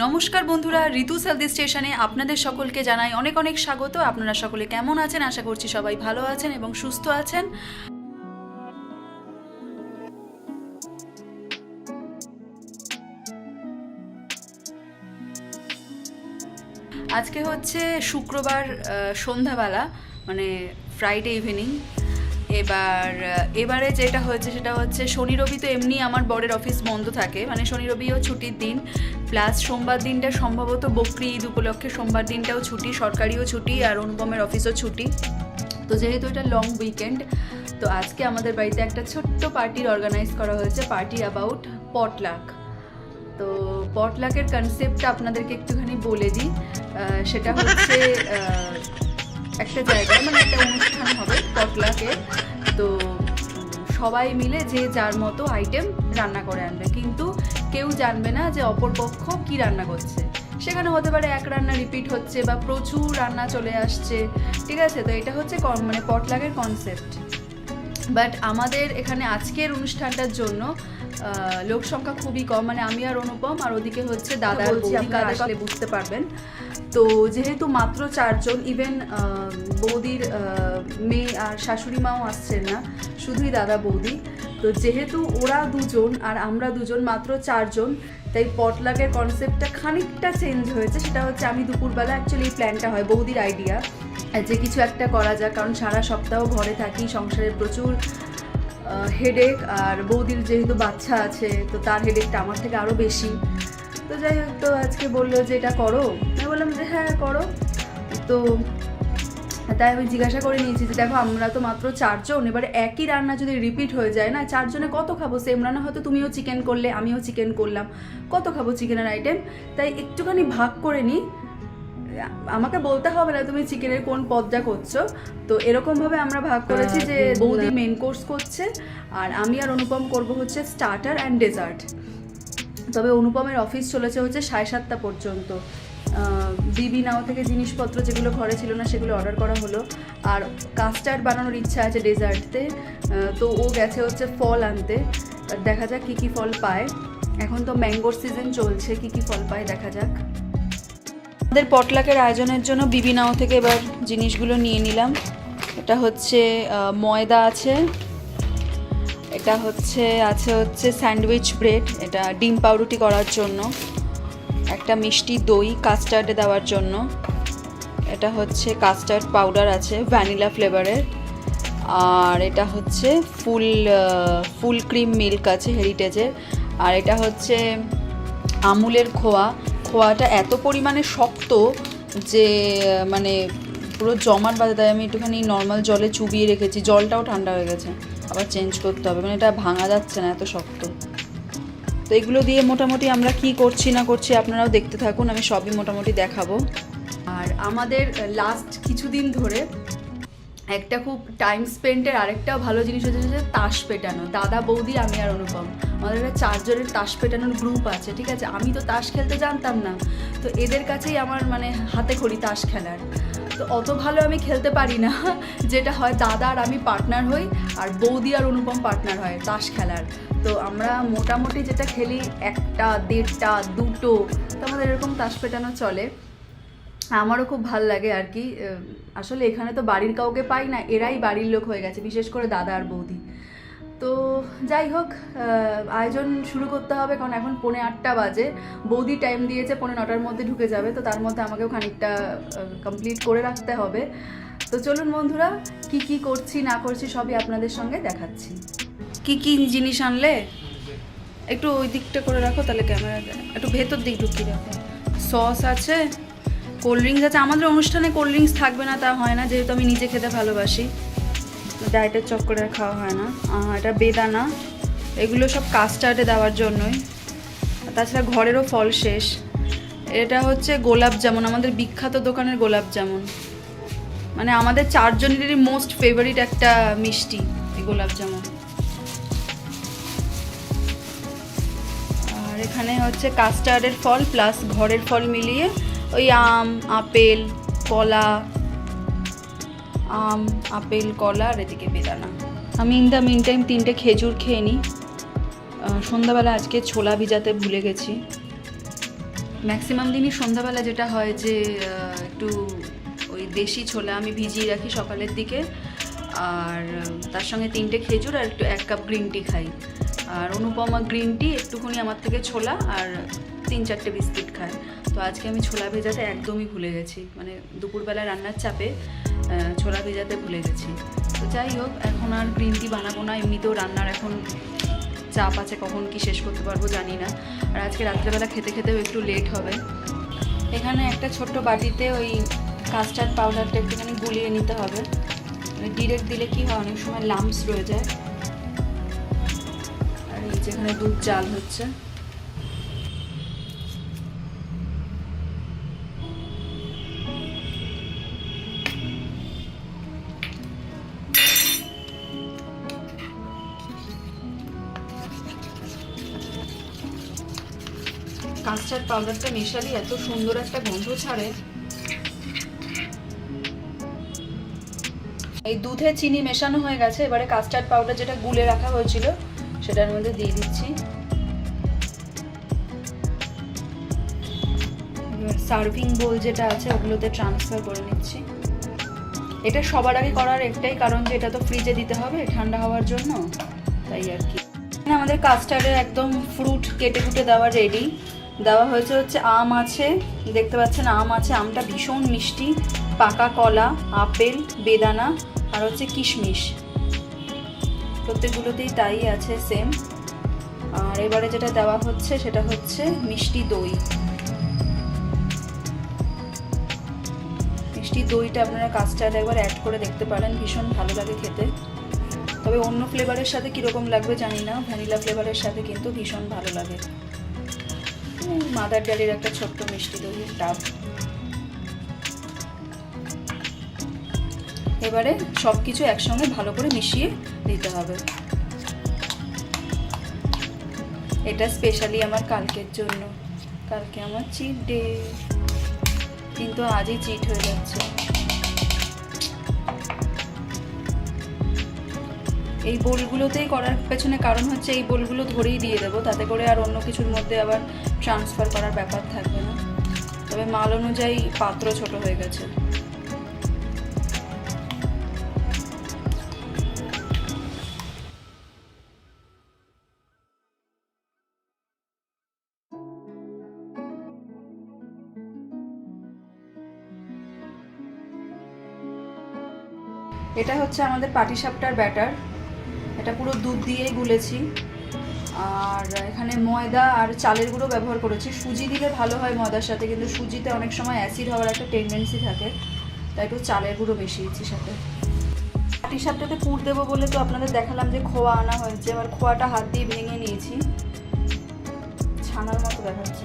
নমস্কার বন্ধুরা, ঋতু হেলদি স্টেশনে আপনাদের সকলকে জানাই অনেক অনেক স্বাগত। আপনারা সকলে কেমন আছেন? আশা করছি সবাই ভালো আছেন এবং সুস্থ আছেন। আজকে হচ্ছে শুক্রবার সন্ধ্যাবেলা মানে ফ্রাইডে ইভিনিং এবার এবারে যেটা হয়েছে সেটা হচ্ছে শনি রবি তো এমনি আমার বরের অফিস বন্ধ থাকে। মানে শনি রবিও ছুটির দিন। প্লাস সোমবার দিনটা সম্ভবত বকরি ঈদ উপলক্ষে সোমবার দিনটাও ছুটি, সরকারিও ছুটি আর অনুপমের অফিসও ছুটি। তো যেহেতু এটা লং উইকেন্ড তো আজকে আমাদের বাড়িতে একটা ছোট্ট পার্টির অর্গানাইজ করা হয়েছে পার্টি অ্যাবাউট পটলাক তো পটলাকের কনসেপ্টটা আপনাদেরকে একটুখানি বলে দিই। সেটা হচ্ছে একটা জায়গায় মানে একটা অনুষ্ঠান হবে পটলাকে। তো সবাই মিলে যে যার মতো আইটেম রান্না করে আনবে। কিন্তু কেউ জানবে না যে অপরপক্ষ কি রান্না করছে। সেখানে হতে পারে এক রান্না রিপিট হচ্ছে বা প্রচুর রান্না চলে আসছে। ঠিক আছে? তো এটা হচ্ছে মানে পটলাকের কনসেপ্ট বাট আমাদের এখানে আজকের অনুষ্ঠানটার জন্য লোক সংখ্যা খুবই কম। মানে আমি আর অনুপম আর ওদিকে হচ্ছে দাদা বলছি বুঝতে পারবেন। তো যেহেতু মাত্র চারজন ইভেন বৌদির মেয়ে আর শাশুড়ি মাও আসছেন না, শুধুই দাদা বৌদি, তো যেহেতু ওরা দুজন আর আমরা দুজন মাত্র চারজন, তাই পটলাকের কনসেপ্টটা খানিকটা চেঞ্জ হয়েছে। সেটা হচ্ছে আমি দুপুরবেলা অ্যাকচুয়ালি এই প্ল্যানটা হয়, বৌদির আইডিয়া যে কিছু একটা করা যাক, কারণ সারা সপ্তাহ ঘরে থাকি, সংসারে প্রচুর হেডেক আর বৌদির যেহেতু বাচ্চা আছে, তো তার হেডেকটা আমার থেকে আরও বেশি। তো যাই হোক, তো আজকে বলল যে, এটা করো। বললাম যে হ্যাঁ করো। তো তাই আমি জিজ্ঞাসা করে নিয়েছি যে দেখো আমরা তো মাত্র চারজন এবারে একই রান্না যদি রিপিট হয়ে যায় না চারজনে কত খাব? সেম রান্না হয়তো তুমিও চিকেন করলে আমিও চিকেন করলাম। কত খাব চিকেনের আইটেম তাই একটুখানি ভাগ করে নিই আমাকে বলতে হবে না তুমি চিকেনের কোন পদটা করছ। তো এরকমভাবে আমরা ভাগ করেছি যে বৌদি মেন কোর্স করছে আর আমি আর অনুপম করব হচ্ছে স্টার্টার অ্যান্ড ডেজার্ট তবে অনুপমের অফিস চলেছে হচ্ছে সাড়ে সাতটা পর্যন্ত। বিবি নাও থেকে জিনিসপত্র যেগুলো ঘরে ছিল না সেগুলো অর্ডার করা হলো। আর কাস্টার্ড বানানোর ইচ্ছা আছে ডেজার্টতে তো। ও গেছে হচ্ছে ফল আনতে। দেখা যাক কী কী ফল পায়। এখন তো ম্যাঙ্গোর সিজন চলছে, কী কী ফল পায় দেখা যাক। আমাদের পটলাকের আয়োজনের জন্য বিবি নাও থেকে এবার জিনিসগুলো নিয়ে নিলাম। এটা হচ্ছে ময়দা আছে। এটা হচ্ছে, আছে হচ্ছে স্যান্ডউইচ ব্রেড এটা ডিম পাউরুটি করার জন্য। একটা মিষ্টি দই কাস্টার্ডে দেওয়ার জন্য। এটা হচ্ছে কাস্টার্ড পাউডার আছে ভ্যানিলা ফ্লেভারের আর এটা হচ্ছে ফুল ফুল ক্রিম মিল্ক আছে হেরিটেজের আর এটা হচ্ছে আমুলের খোয়া। খোয়াটা এত পরিমাণে শক্ত যে মানে পুরো জমাট বাঁধে দেয় আমি একটুখানি নর্মাল জলে চুবিয়ে রেখেছি। জলটাও ঠান্ডা হয়ে গেছে। আবার চেঞ্জ করতে হবে। মানে এটা ভাঙা যাচ্ছে না এত শক্ত। তো এগুলো দিয়ে মোটামুটি আমরা কি করছি না করছি আপনারাও দেখতে থাকুন, আমি সবই মোটামুটি দেখাবো। আর আমাদের লাস্ট কিছুদিন ধরে একটা খুব টাইম স্পেন্ডের আরেকটাও ভালো জিনিস হচ্ছে যে তাস পেটানো। দাদা, বৌদি, আমি আর অনুপম। আমাদের একটা চারজনের তাস পেটানোর গ্রুপ আছে, ঠিক আছে? আমি তো তাস খেলতে জানতাম না। তো এদের কাছেই আমার মানে হাতে খড়ি তাস খেলার। তো অত ভালো আমি খেলতে পারি না, যেটা হয় দাদা আর আমি পার্টনার হই, আর বৌদি আর অনুপম পার্টনার হয় তাস খেলার। তো আমরা মোটামুটি যেটা খেলি একটা, দেড়টা, দুটো, তো আমাদের এরকম তাস পেটানো চলে। আমারও খুব ভালো লাগে আর কি আসলে এখানে তো বাড়ির কাউকে পাই না, এরাই বাড়ির লোক হয়ে গেছে, বিশেষ করে দাদা আর বৌদি। তো যাই হোক আয়োজন শুরু করতে হবে কারণ এখন পৌনে আটটা বাজে। বৌদি টাইম দিয়েছে, পৌনে নটার মধ্যে ঢুকে যাবে, তো তার মধ্যে আমাকেও খানিকটা কমপ্লিট করে রাখতে হবে। তো চলুন বন্ধুরা, কি কি করছি, না করছি সবই আপনাদের সঙ্গে দেখাচ্ছি। কি কি জিনিস আনলে? একটু ওই দিকটা করে রাখো, তাহলে ক্যামেরা একটু ভেতর দিক ঢুকিয়ে রাখো। সস আছে কোল্ড ড্রিঙ্কস আছে। আমাদের অনুষ্ঠানে কোল্ড ড্রিঙ্কস থাকবে না, তা হয় না, যেহেতু আমি নিজে খেতে ভালোবাসি। ডায়েটের চক্করে খাওয়া হয় না। এটা বেদানা। এগুলো সব কাস্টার্ডে দেওয়ার জন্যই। তাছাড়া ঘরেরও ফল শেষ। এটা হচ্ছে গোলাপ জামুন। আমাদের বিখ্যাত দোকানের গোলাপ জামুন। মানে আমাদের চারজনেরই মোস্ট ফেভারিট একটা মিষ্টি, এই গোলাপ জামুন। আর এখানে হচ্ছে কাস্টার্ডের ফল প্লাস ঘরের ফল মিলিয়ে ওই আম, আপেল, কলা আম, আপেল, কলা আর এদিকে বেদানা। আমি ইন দ্য মিন টাইম তিনটে খেজুর খেয়ে নিই। সন্ধ্যাবেলা আজকে ছোলা ভিজাতে ভুলে গেছি। ম্যাক্সিমাম দিনই সন্ধ্যাবেলা যেটা হয় যে একটু ওই দেশি ছোলা আমি ভিজিয়ে রাখি সকালের দিকে। আর, তার সঙ্গে তিনটে খেজুর আর একটু এক কাপ গ্রিন টি খাই। আর অনুপমা গ্রিন টি একটুখানি আমার থেকে ছোলা আর তিন চারটে বিস্কিট খায়। তো আজকে আমি ছোলা ভেজাতে একদমই ভুলে গেছি। মানে দুপুরবেলা রান্নার চাপে ছোলা ভেজাতে ভুলে গেছি। তো যাই হোক, এখন আর গ্রিন টি বানাবো না, এমনিতেও রান্নার এখন চাপ আছে, কখন কি শেষ করতে পারব জানি না। আর আজকে রাত্রেবেলা খেতে খেতেও একটু লেট হবে। এখানে একটা ছোট্ট বাটিতে ওই কাস্টার্ড পাউডারটা একটুখানি গুলিয়ে নিতে হবে। ডিরেক্ট দিলে কি হয়, অনেক সময় লাম্পস রয়ে যায়। আর এই যেখানে দুধ জাল হচ্ছে। কাস্টার্ড পাউডারটা মেশালি এত সুন্দর একটা গন্ধ ছাড়ে। এই দুধে চিনি মেশানো হয়ে গেছে, এবারে কাস্টার্ড পাউডার যেটা গুলে রাখা হয়েছিল, সেটার মধ্যে দিয়ে দিচ্ছি। সার্ভিং বোল যেটা আছে, ওগুলোতে ট্রান্সফার করে নিচ্ছি। এটা সবার আগে করার একটাই কারণ যে এটা তো ফ্রিজে দিতে হবে, ঠান্ডা হওয়ার জন্য, তাই আর কি। আমাদের কাস্টার্ডের একদম ফ্রুট কেটে কুটে দেওয়া রেডি দেওয়া হয়েছে হচ্ছে আম আছে, দেখতে পাচ্ছেন আম আছে, আমটা ভীষণ মিষ্টি, পাকা কলা, আপেল, বেদানা আর হচ্ছে কিশমিশ। প্রত্যেকগুলোতেই তাই আছে সেম আর এবারে যেটা দেওয়া হচ্ছে সেটা হচ্ছে মিষ্টি দই। মিষ্টি দইটা আপনারা কাস্টার্ড একবার অ্যাড করে দেখতে পারেন, ভীষণ ভালো লাগে খেতে। তবে অন্য ফ্লেভারের সাথে কীরকম লাগবে জানি না, ভ্যানিলা ফ্লেভারের সাথে কিন্তু ভীষণ ভালো লাগে। মাদার ডালের একটা ছোট্ট মিষ্টি দইয়ের ডাব। এবারে সব কিছু একসঙ্গে ভালো করে মিশিয়ে দিতে হবে। এটা স্পেশালি আমার কালকের জন্য। কালকে আমার চিট ডে কিন্তু আজই চিট হয়ে যাচ্ছে। এই বোলগুলোতেই করার পেছনে কারণ হচ্ছে এই বোলগুলো ধরেই দিয়ে দেবো। তাতে করে আর অন্য কিছুর মধ্যে আবার ট্রান্সফার করার ব্যাপার থাকবে না। তবে মাল অনুযায়ী পাত্র ছোট হয়ে গেছে। এটা হচ্ছে আমাদের পাটিসাপটার ব্যাটার। এটা পুরো দুধ দিয়েই গুলেছি। আর এখানে ময়দা আর চালের গুঁড়ো ব্যবহার করেছি। সুজি দিলে ভালো হয় ময়দার সাথে, কিন্তু সুজিতে অনেক সময় অ্যাসিড হওয়ার একটা টেন্ডেন্সি থাকে। তাই একটু চালের গুঁড়ো মিশিয়েছি সাথে। পাটিসাপটাতে পুর দেবো বলে তো আপনাদের দেখালাম যে খোয়া আনা হয়েছে। এবার খোয়াটা হাত দিয়ে ভেঙে নিয়েছি। ছানার মতো দেখাচ্ছে।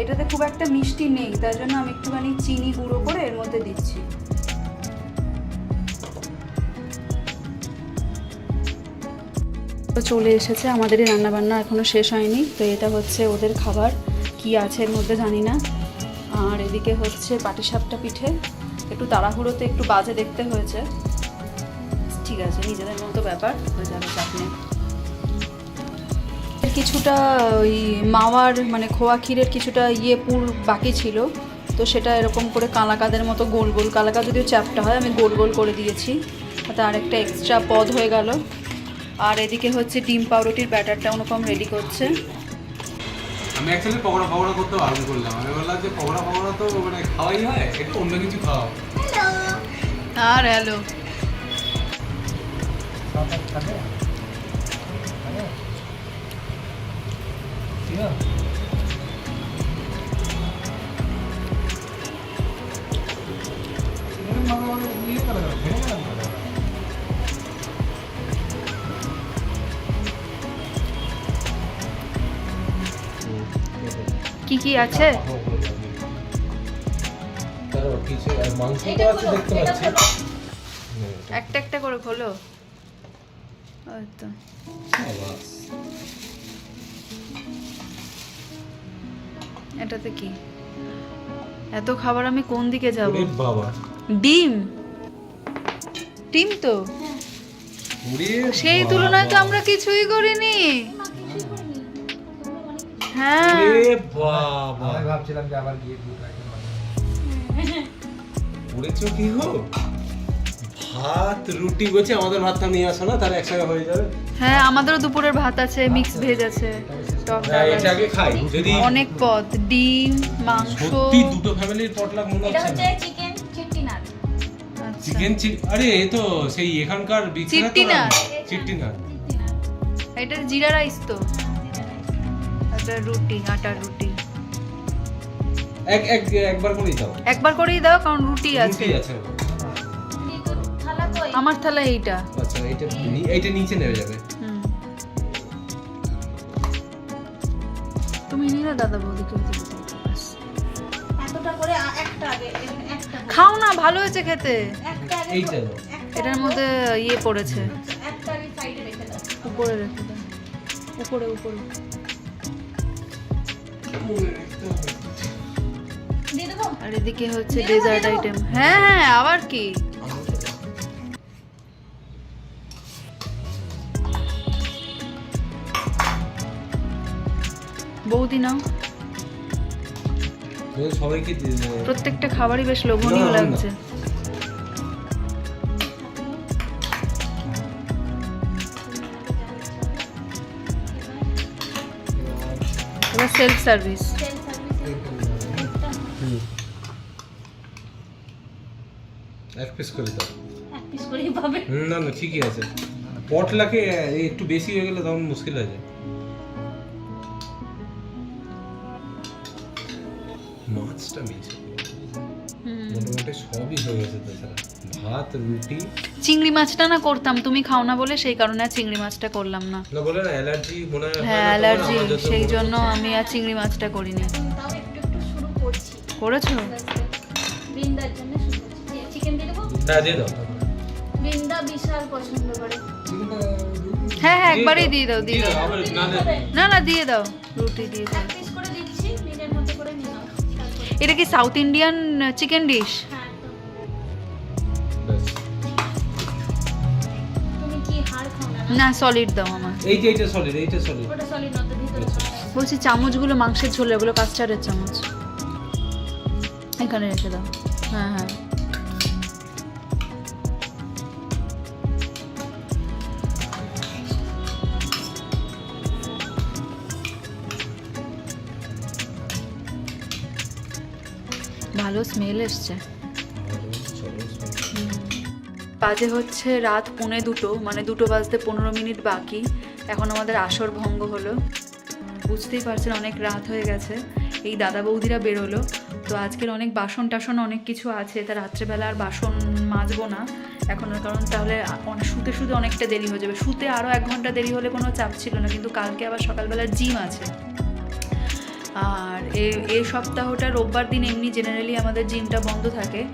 এটাতে খুব একটা মিষ্টি নেই, তার জন্য আমি একটুখানি চিনি গুঁড়ো করে এর মধ্যে দিচ্ছি। চলে এসেছে। আমাদের এই রান্নাবান্না এখনও শেষ হয়নি। তো এটা হচ্ছে ওদের খাবার। কি আছে এর মধ্যে জানি না। আর এদিকে হচ্ছে পাটিসাপটা পিঠে। একটু তাড়াহুড়োতে একটু বাজে দেখতে হয়েছে। ঠিক আছে, নিজেদের মতো ব্যাপার। হয়ে যাবে চাপ কিছুটা ওই মাওয়ার মানে খোয়া ক্ষীরের কিছুটা ইয়ে পুর বাকি ছিল। তো সেটা এরকম করে কালাকাদের মতো গোল গোল কালাকা যদিও চ্যাপটা হয়, আমি গোল গোল করে দিয়েছি। তাতে আরেকটা এক্সট্রা পদ হয়ে গেল। আর এদিকে হচ্ছে ডিম পাউরুটির ব্যাটারটা অনুপম রেডি করছে। আমি অ্যাকচুয়ালি পকোড়া পকোড়া করতে বারণ করলাম। আমি বললাম যে পকোড়া পকোড়া তো মানে খাওয়াই হয় একটু অন্য কিছু খাওয়াও। আর হ্যালো কি কি আছে মাংস কি আছে? একটা একটা করে খোলো। এটাতে কি? এত খাবার আমি কোন দিকে যাব? বাবা। ডিম। ডিম তো? সেই তুলনায় তো আমরা কিছুই করিনি। হ্যাঁ। এ বাবা। আমি ভাবছিলাম যে আবার গিয়ে দুটো আইটেম বানাবো। কি গো? ভাত রুটি বলছে আমাদের ভাতটা নিয়ে আসো না তাহলে একসাথে হয়ে যাবে। হ্যাঁ আমাদেরও দুপুরের ভাত আছে মিক্স ভেজ আছে টক হ্যাঁ ডাল এটা আগে খাই যদি অনেক পদ ডিম মাংস। সত্যি দুটো ফ্যামিলির পটলাক মনে এটা হচ্ছে হচ্ছে চিকেন চেট্টিনাথ আচ্ছা। চিকেন আরে এ তো সেই এখানকার বিখ্যাত। চিট্টিনাথ চেট্টিনাথ এটা জিরা রাইস তো। রুটি আটার রুটি। এক এক একবার করেই দাও। একবার করেই দাও কারণ রুটি আছে। রুটি আমার থালা এইটা। আচ্ছা এইটা এইটা নিচে নেমে যাবে। তুমি নিয়ে না। দাদা বৌদিকে। এতটা করে একটা আগে একটা খাও না ভালো হয়েছে খেতে। একটা আগে এইটা এটার মধ্যে ইয়ে পড়েছে। আচ্ছা, একটা আগে সাইডে রেখে দাও। উপরে রেখে দাও। উপরে উপরে। আর এদিকে হচ্ছে ডেজার্ট আইটেম হ্যাঁ হ্যাঁ আবার কি বৌদি নাও। প্রত্যেকটা খাবারই বেশ লোভনীয়। লাগছে সেলফ সার্ভিস এক পিস করে দাও। এক পিস করেই পাবে। না না ঠিকই আছে। পটলাকে একটু বেশি হয়ে গেলে তখন মুশকিল আছে মাছটা মিশে মোটামুটি সবই হয়ে গেছে তাছাড়া ভাত রুটি। চিংড়ি মাছটা না করতাম তুমি খাও না বলে সেই কারণে আর চিংড়ি মাছটা করলাম না। না বলে না অ্যালার্জি মনে হয় হয় অ্যালার্জি সেই জন্য আমি আর চিংড়ি মাছটা করিনি। এখন তাও একটু একটু শুরু করছি। হ্যাঁ করে। হ্যাঁ হ্যাঁ একবারেই দিয়ে দাও দিয়ে দাও। না না দিয়ে দাও। রুটি দিয়ে দাও। এটা কি সাউথ ইন্ডিয়ান চিকেন ডিশ হ্যাঁ না না? না সলিড দাও আমার এই যে এটা সলিড এইটা সলিড ওটা সলিড নত ভিতরে আচ্ছা। বলছি চামচগুলো মাংসের ঝোলে গুলো কাস্টার্ডের চামচ। এখানে রেখে দাও। ভালো স্মেল এসছে। বাজে হচ্ছে রাত পৌনে দুটো মানে দুটো বাজতে পনেরো মিনিট বাকি। এখন আমাদের আসর ভঙ্গ হলো। বুঝতেই পারছেন অনেক রাত হয়ে গেছে। এই দাদা বৌদিরা বেরোলো। তো আজকের অনেক বাসন টাসন অনেক কিছু আছে। তা রাত্রেবেলা আর বাসন মাজবো না। এখন কারণ তাহলে শুতে শুতে অনেকটা দেরি হয়ে যাবে। শুতে আরও এক ঘণ্টা দেরি হলে কোনো চাপ ছিল না। কিন্তু কালকে আবার সকালবেলা জিম আছে। আর এই সপ্তাহটা রোববার দিন এমনি জেনারেলি আমাদের জিমটা বন্ধ থাকে।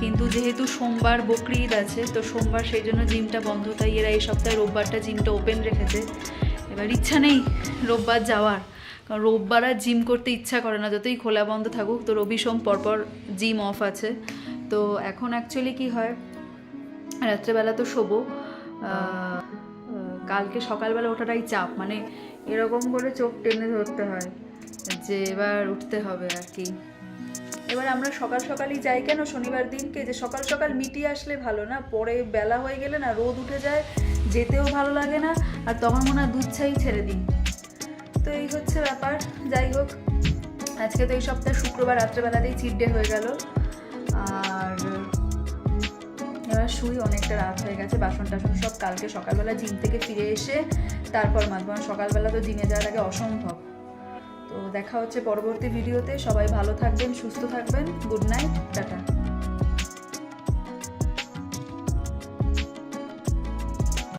কিন্তু যেহেতু সোমবার বকরি ঈদ আছে, তো সোমবার সেই জন্য জিমটা বন্ধ, তাই এরা এই সপ্তাহে রোববারটা জিমটা ওপেন রেখেছে। এবার ইচ্ছা নেই রোববার যাওয়ার। কারণ রোববার আর জিম করতে ইচ্ছা করে না, যতই খোলা বন্ধ থাকুক। তো রবি সোম পরপর জিম অফ আছে। তো এখন অ্যাকচুয়ালি কি হয়, রাত্রেবেলা তো শোবো। কালকে সকালবেলা ওঠাটাই চাপ। মানে এরকম করে চোখ টেনে ধরতে হয়। যে এবার উঠতে হবে আর কি। এবার আমরা সকাল সকালই যাই কেন শনিবার দিনকে? যে সকাল সকাল মিটিয়ে আসলে ভালো না, পরে বেলা হয়ে গেলে না রোদ উঠে যায়, যেতেও ভালো লাগে না, আর তখন মনে হয় দুধ ছাই ছেড়ে দিই। তো এই হচ্ছে ব্যাপার, যাই হোক, আজকে তো এই সপ্তাহে শুক্রবার, রাত্রেবেলাতেই চিট ডে হয়ে গেল। আর এবার শুই, অনেকটা রাত হয়ে গেছে, বাসন টাসন সব কালকে সকালবেলা জিম থেকে ফিরে এসে, তারপর মাঝব সকালবেলা তো জিমে যাওয়ার আগে অসম্ভব। দেখা হচ্ছে পরবর্তী ভিডিওতে। সবাই ভালো থাকবেন সুস্থ থাকবেন। Good night tata.